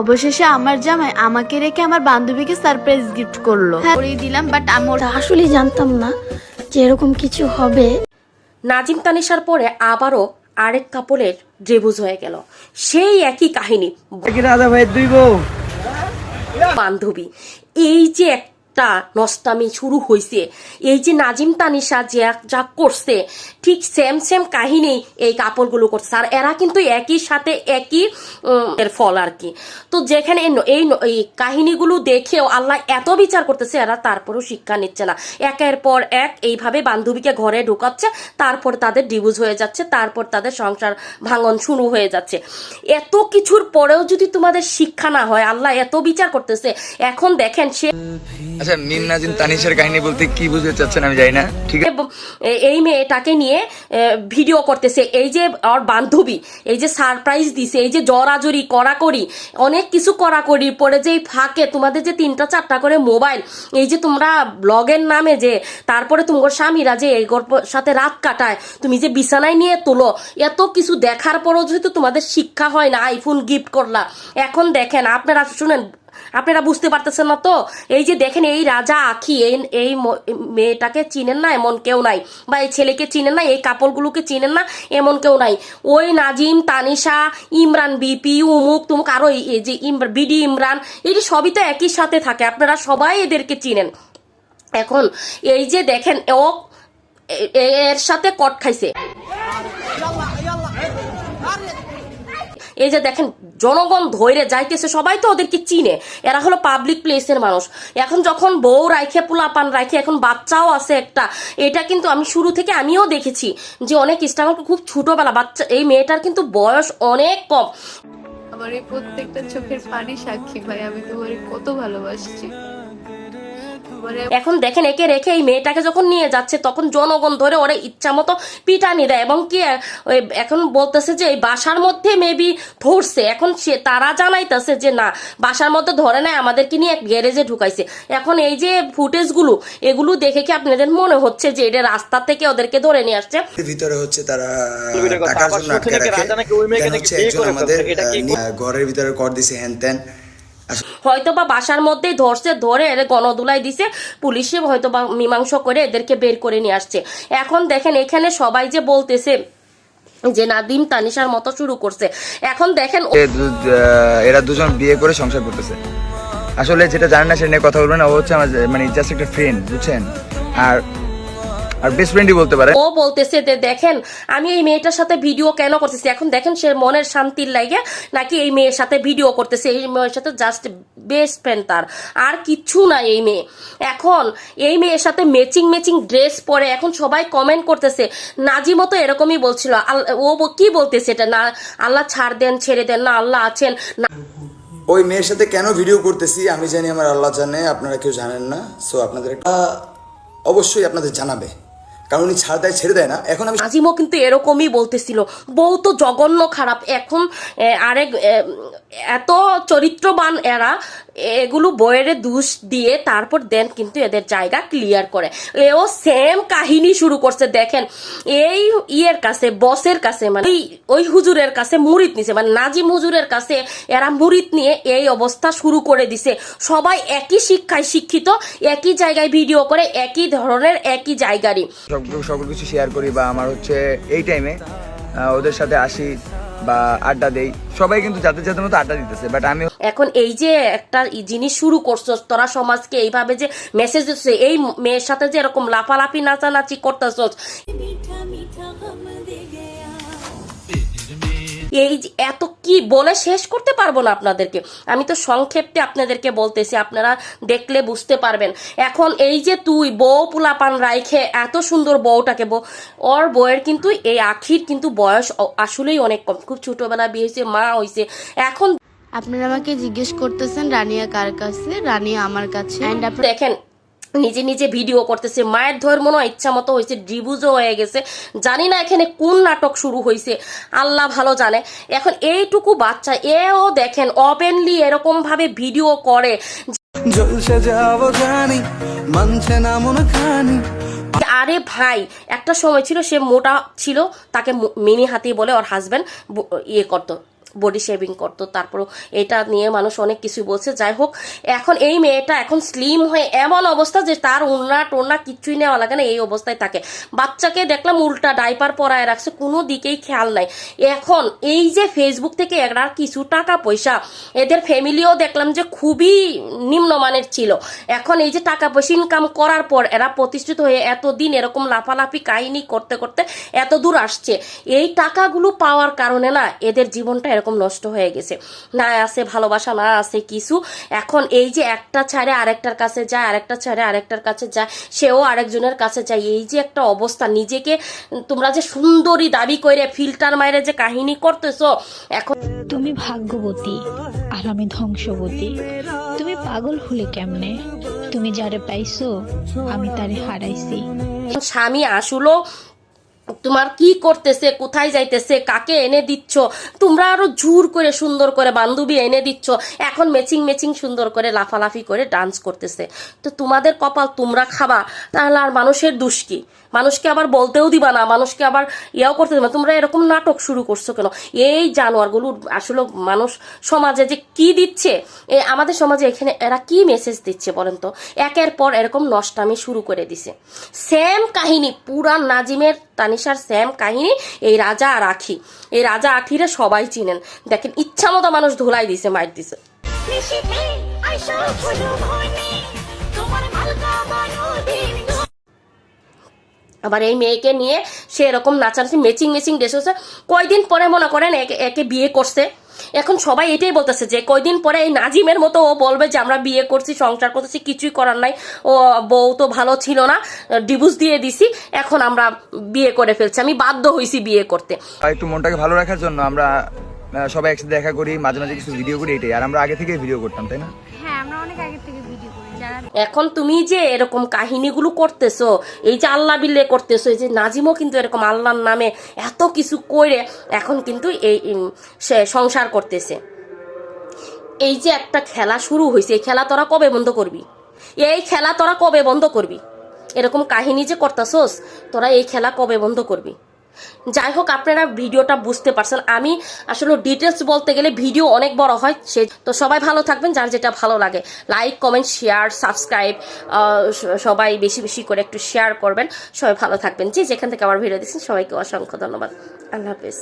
অবশেষে আমার জামাই আমাকে রেখে আমার বান্ধবীকে সারপ্রাইজ গিফট করল। করিয়ে দিলাম বাট আমার আসলে জানতাম না যে এরকম কিছু হবে। নাজিম তানিশার পরে আবারও আরেক কাপড়ের ড্রেবুজ হয়ে গেল। সেই একই কাহিনী। রাজা ভাই দুই বউ। বান্ধবী। এই যে একটা নষ্টামি শুরু হয়েছে এই যে নাজিম তানিশা যে যা করছে, ঠিক সেম সেম কাহিনী এই কাপড়গুলো করছে। আর এরা কিন্তু একই সাথে একই এর ফল আর কি। তো যেখানে এই এই কাহিনীগুলো দেখেও আল্লাহ এত বিচার করতেছে, এরা তারপরেও শিক্ষা নিচ্ছে না। একের পর এক এইভাবে বান্ধবীকে ঘরে ঢুকাচ্ছে, তারপর তাদের ডিভোর্স হয়ে যাচ্ছে, তারপর তাদের সংসার ভাঙন শুরু হয়ে যাচ্ছে। এত কিছুর পরেও যদি তোমাদের শিক্ষা না হয়, আল্লাহ এত বিচার করতেছে। এখন দেখেন সে আচ্ছা মিম তানিশের কাহিনী বলতে কি বুঝতে চাচ্ছেন আমি জানি না। ঠিক আছে? এই মেয়েটাকে নিয়ে ভিডিও করতেছে। এই যে ওর বান্ধবী, এই যে সারপ্রাইজ দিছে, এই যে জড়াজড়ি কড়াকড়ি, অনেক কিছু কড়াকড়ি পরে যে ফাঁকে তোমাদের যে তিনটা চারটা করে মোবাইল, এই যে তোমরা ব্লগের নামে যে, তারপরে তোমার স্বামীরা যে এই সাথে রাত কাটায়, তুমি যে বিছানায় নিয়ে তোলো, এত কিছু দেখার পরও যেহেতু তোমাদের শিক্ষা হয় না আইফোন গিফট করলা। এখন দেখেন, আপনারা শুনেন আপনারা বুঝতে পারতেছেন না তো? এই যে দেখেন, এই রাজা আখি, এই এই মেয়েটাকে চিনেন না, এমন কেউ নাই। বা এই ছেলেকে চিনেন না, এই কাপড়গুলোকে চিনেন না, এমন কেউ নাই। ওই নাজিম, তানিশা, ইমরান, বিপি, উমুক, তুমুক, আরও এই- যে বিডি, ইমরান, এই সবই তো একই সাথে থাকে। আপনারা সবাই এদেরকে চিনেন। এখন এই যে দেখেন ও এর সাথে কট খাইছে। এই যে দেখেন, জনগণ ধৈরে যাইতেছে, সবাই তো ওদেরকে চিনে। এরা হলো পাবলিক প্লেসের মানুষ। এখন যখন বউ রাইখে, পোলাপান রাইখে, এখন বাচ্চাও আছে একটা, এটা কিন্তু আমি শুরু থেকে আমিও দেখেছি যে অনেক ইনস্টাগ্রাম খুব ছোটবেলা বাচ্চা, এই মেয়েটার কিন্তু বয়স অনেক কম। আমার এই প্রত্যেকটা চোখের পানি সাক্ষী ভাই, আমি তোমারে কত ভালোবাসছি। এখন দেখেন একে রেখে এই মেয়েটাকে যখন নিয়ে যাচ্ছে তখন জনগণ ধরে ওরা ইচ্ছা মতো পিটানি দেয়। এবং কি ওই এখন বলতেছে যে এই বাসার মধ্যে মেবি ধরছে। এখন সে তারা জানাইতেছে যে না বাসার মধ্যে ধরে নাই আমাদেরকে নিয়ে গ্যারেজে ঢুকাইছে। এখন এই যে ফুটেজগুলো এগুলো দেখে কি আপনাদের মনে হচ্ছে যে এটা রাস্তা থেকে ওদেরকে ধরে নিয়ে আসছে? ভিতরে হচ্ছে তারা টাকার জন্য আটকে রাখে। হচ্ছে একজন আমাদের ঘরের ভিতরে কর দিছে হ্যান ত্যান হয়তো বা বাসার মধ্যেই ধরছে, ধরে এর গণদুলাই দিছে পুলিশে হয়তো বা মীমাংস করে এদেরকে বের করে নিয়ে আসছে। এখন দেখেন এখানে সবাই যে বলতেছে যে নাদিম তানিশার মতো শুরু করছে। এখন দেখেন এরা দুজন বিয়ে করে সংসার করতেছে। আসলে যেটা জানেন না সেটা নিয়ে কথা বলবেন ও হচ্ছে আমার মানে জাস্ট একটা ফ্রেন্ড বুঝছেন? আর আর বেস্ট ফ্রেন্ডই বলতে পারে। ও বলতেছে যে দেখেন আমি এই মেয়েটার সাথে ভিডিও কেন করতেছি? এখন দেখেন সে মনের শান্তির লাগে নাকি এই মেয়ের সাথে ভিডিও করতেছে। এই মেয়ের সাথে জাস্ট বেস্ট ফ্রেন্ড তার। আর কিচ্ছু না এই মেয়ে। এখন এই মেয়ের সাথে ম্যাচিং ম্যাচিং ড্রেস পরে এখন সবাই কমেন্ট করতেছে। নাজিমও তো এরকমই বলছিল। ও কি বলতেছে এটা? না আল্লাহ ছাড় দেন ছেড়ে দেন না আল্লাহ আছেন না ওই মেয়ের সাথে কেন ভিডিও করতেছি? আমি জানি আমার আল্লাহ জানে আপনারা কেউ জানেন না। সো আপনাদের একটা অবশ্যই আপনাদের জানাবে। কারণ উনি ছাড় দেয়, ছেড়ে দেয় না। এখন আমি নাজিমও কিন্তু এরকমই বলতেছিল। বউ তো জঘন্য খারাপ। এখন আরেক এত চরিত্রবান এরা, এগুলো বইয়ের দুষ দিয়ে তারপর দেন কিন্তু এদের জায়গা ক্লিয়ার করে। এও সেম কাহিনী শুরু করছে, দেখেন, এই ইয়ের কাছে, বসের কাছে মানে ওই হুজুরের কাছে মুরিদ নিছে মানে নাজিম হুজুরের কাছে এরা মুরিদ নিয়ে এই অবস্থা শুরু করে দিছে। সবাই একই শিক্ষায় শিক্ষিত, একই জায়গায় ভিডিও করে, একই ধরনের, একই জায়গারই। সকল কিছু শেয়ার করি বা আমার হচ্ছে এই টাইমে ওদের সাথে আসি বা আড্ডা দেই। সবাই কিন্তু যাদের যাদের মতো আড্ডা দিতেছে বাট আমি এখন এই যে একটা জিনিস শুরু করছ তোরা সমাজকে এইভাবে যে মেসেজ দিচ্ছে এই মেয়ের সাথে যে এরকম লাফালাফি নাচানাচি করতেছ এই যে এত কি বলে শেষ করতে পারব না আপনাদেরকে। আমি তো সংক্ষেপে আপনাদেরকে বলতেছি আপনারা দেখলে বুঝতে পারবেন। এখন এই যে তুই বউ পুলাপান রাইখে এত সুন্দর বউটাকে বউ ওর বউয়ের কিন্তু এই আখির কিন্তু বয়স আসলেই অনেক কম। খুব ছোটবেলা বিয়ে হয়েছে মা হয়েছে এখন আপনারা আমাকে জিজ্ঞেস করতেছেন রানিয়া কার কাছে? রানিয়া আমার কাছে। দেখেন নিজে নিজে ভিডিও করতেছে মায়ের ধর্ম নয় ইচ্ছা মতো হয়েছে ডিভোর্সও হয়ে গেছে। জানি না এখানে কোন নাটক শুরু হয়েছে আল্লাহ ভালো জানে। এখন এইটুকু বাচ্চা এও দেখেন ওপেনলি এরকম ভাবে ভিডিও করে। জলসে যাব জানি মানছে না মন খানি। আরে ভাই একটা সময় ছিল সে মোটা ছিল তাকে মিনি হাতি বলে ওর হাজবেন্ড ইয়ে করতো। বডি শেভিং করতো। তারপর এটা নিয়ে মানুষ অনেক কিছু বলছে। যাই হোক, এখন এই মেয়েটা এখন স্লিম হয়ে এমন অবস্থা যে তার উন্না টোনা কিচ্ছুই নেওয়া লাগে না, এই অবস্থায় থাকে। বাচ্চাকে দেখলাম উল্টা ডাইপার পরায় রাখছে, কোনো দিকেই খেয়াল নাই। এখন এই যে ফেসবুক থেকে এরা কিছু টাকা পয়সা, এদের ফ্যামিলিও দেখলাম যে খুবই নিম্নমানের ছিল। এখন এই যে টাকা পয়সা ইনকাম করার পর এরা প্রতিষ্ঠিত হয়ে এতদিন এরকম লাফালাফি কাহিনী করতে করতে এত দূর আসছে। এই টাকাগুলো পাওয়ার কারণে না এদের জীবনটা এরকম নষ্ট হয়ে গেছে। না আছে ভালোবাসা না আছে কিছু। এখন এই যে একটা ছাড়ে আরেকটার কাছে যায় আরেকটা ছাড়ে আরেকটার কাছে যায় সেও আরেকজনের কাছে যায়। এই যে একটা অবস্থা নিজেকে তোমরা যে সুন্দরী দাবি করে ফিল্টার মাইরে যে কাহিনী করতেছো এখন তুমি ভাগ্যবতী আর আমি ধ্বংসবতী। তুমি পাগল হলে কেমনে? তুমি যারে পাইছো আমি তারে হারাইছি। স্বামী আসলো তোমার কি করতেছে, কোথায় যাইতেছে, কাকে এনে দিচ্ছ? তোমরা আরও জোর করে সুন্দর করে বান্ধবী এনে দিচ্ছ। এখন ম্যাচিং ম্যাচিং সুন্দর করে লাফালাফি করে ডান্স করতেছে। তো তোমাদের কপাল তোমরা খাবা, তাহলে আর মানুষের দুষ কি? মানুষকে আবার বলতেও দিবা না, মানুষকে আবার ইয়াও করতে দিবা তোমরা এরকম নাটক শুরু করছ কেন? এই জানোয়ারগুলো আসলে মানুষ সমাজে যে কি দিচ্ছে? এ আমাদের সমাজে এখানে এরা কি মেসেজ দিচ্ছে বলেন তো? একের পর এরকম নষ্টামি শুরু করে দিছে। সেম কাহিনী পুরা নাজিমের তানিশার স্যাম কাহিনী এই রাজা আর আখি। এই রাজা আখিরে সবাই চিনেন। দেখেন ইচ্ছা মতো মানুষ ধোলাই দিছে মার দিছে। আবার এই মেয়েকে নিয়ে সে এরকম নাচানাচি মেচিং মেচিং ড্রেস হচ্ছে। কয়দিন পরে মনে করেন একে একে বিয়ে করছে? এখন সবাই এটাই বলতেছে যে কয়দিন পরে এই নাজিমের মতো ও বলবে যে আমরা বিয়ে করছি, সংসার করতেছি, কিছুই করার নাই। ও বউ তো ভালো ছিল না, ডিভোর্স দিয়ে দিছি, এখন আমরা বিয়ে করে ফেলছি। আমি বাধ্য হয়েছি বিয়ে করতে। একটু মনটাকে ভালো রাখার জন্য আমরা সবাই একসাথে দেখা করি, মাঝে মাঝে কিছু ভিডিও করি, এটাই। আর আমরা আগে থেকে ভিডিও করতাম, তাই না? এখন তুমি যে এরকম কাহিনীগুলো করতেছো, এই যে আল্লাহ বিল্লে করতেছো, এই যে নাজিমও কিন্তু এরকম আল্লাহর নামে এত কিছু করে এখন কিন্তু এই সংসার করতেছে। এই যে একটা খেলা শুরু হয়েছে এই খেলা তোরা কবে বন্ধ করবি? এই খেলা তোরা কবে বন্ধ করবি? এরকম কাহিনী যে করতাছোস, তোরা এই খেলা কবে বন্ধ করবি? যাই হোক আপনারা ভিডিওটা বুঝতে পারছেন। আমি আসলে ডিটেলস বলতে গেলে ভিডিও অনেক বড় হয়, সে তো সবাই ভালো থাকবেন, যার যেটা ভালো লাগে। লাইক কমেন্ট শেয়ার সাবস্ক্রাইব সবাই বেশি বেশি করে একটু শেয়ার করবেন। সবাই ভালো থাকবেন। যে যেখান থেকে আমার ভিডিও দিচ্ছেন সবাইকে অসংখ্য ধন্যবাদ। আল্লাহ হাফেজ।